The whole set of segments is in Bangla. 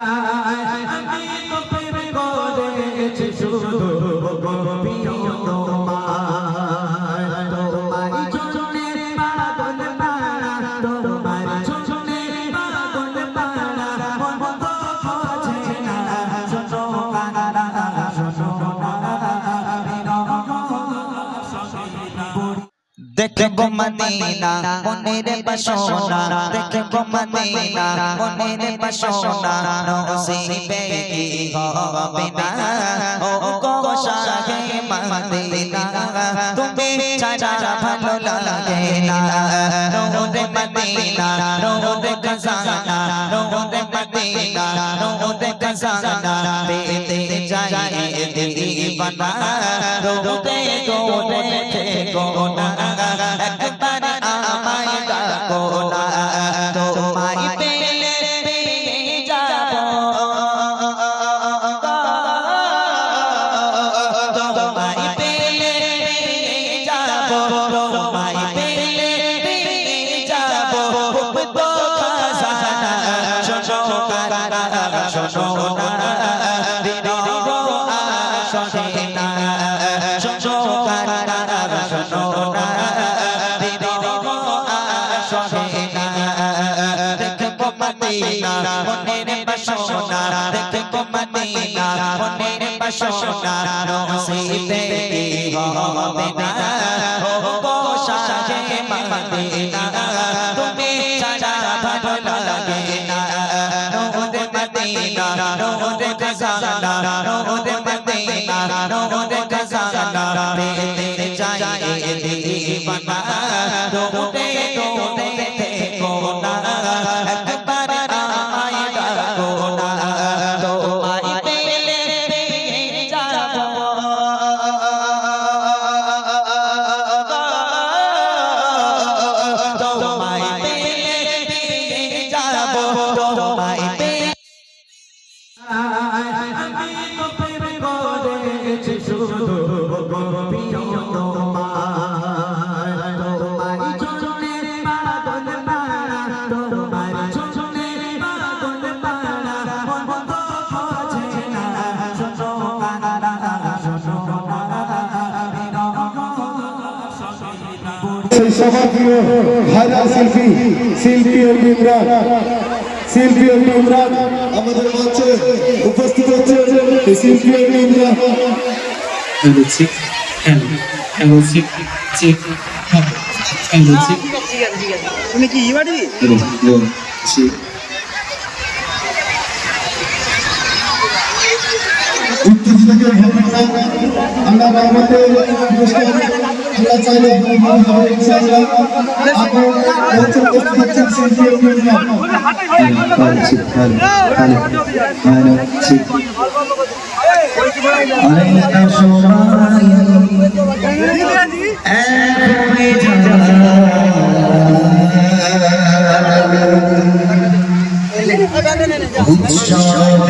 আমি মদিনা, মনের বাসনা, দেখব মদিনা, মনের বাসনা, নসিবে কি হবে না? ও গো শাহে মদিনা, তুমি ছাড়া ভালো লাগে না। নোরে মদিনা নোরে খজানা নোরে মদিনা নোরে খজানা পেতে যাই দিবানা। রোদে কারা শোনো না দিনো আসে না শোনো কারা শোনো না দিনো আসে না দেখব মদিনা, মনের বাসনা দেখব মদিনা, মনের বাসনা, নসিবে হবে না ও গো শাহে মদিনা আমি সেই সভাপ্রিয় ভাইরাল শিল্পী শিল্পী ও ইমরান শিল্পী ও ইমরান আমাদের মঞ্চে উপস্থিত হচ্ছে এই শিল্পী ও Imran check hello hello check check hello check তুমি কি ইবাড়ি চেক উত্তেজনাকে আমরা পুরস্কার আমরা চাইলে ভালো হবে, ইনশাআল্লাহ। আপনি মঞ্চে উপস্থিত হচ্ছেন শিল্পী ও Imran hello check hello hello hello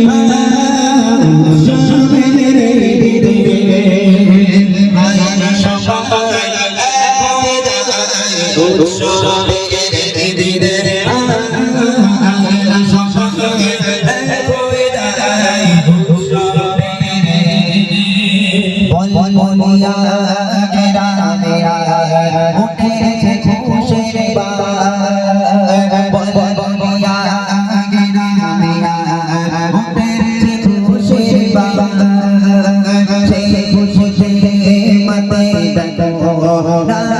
দিনে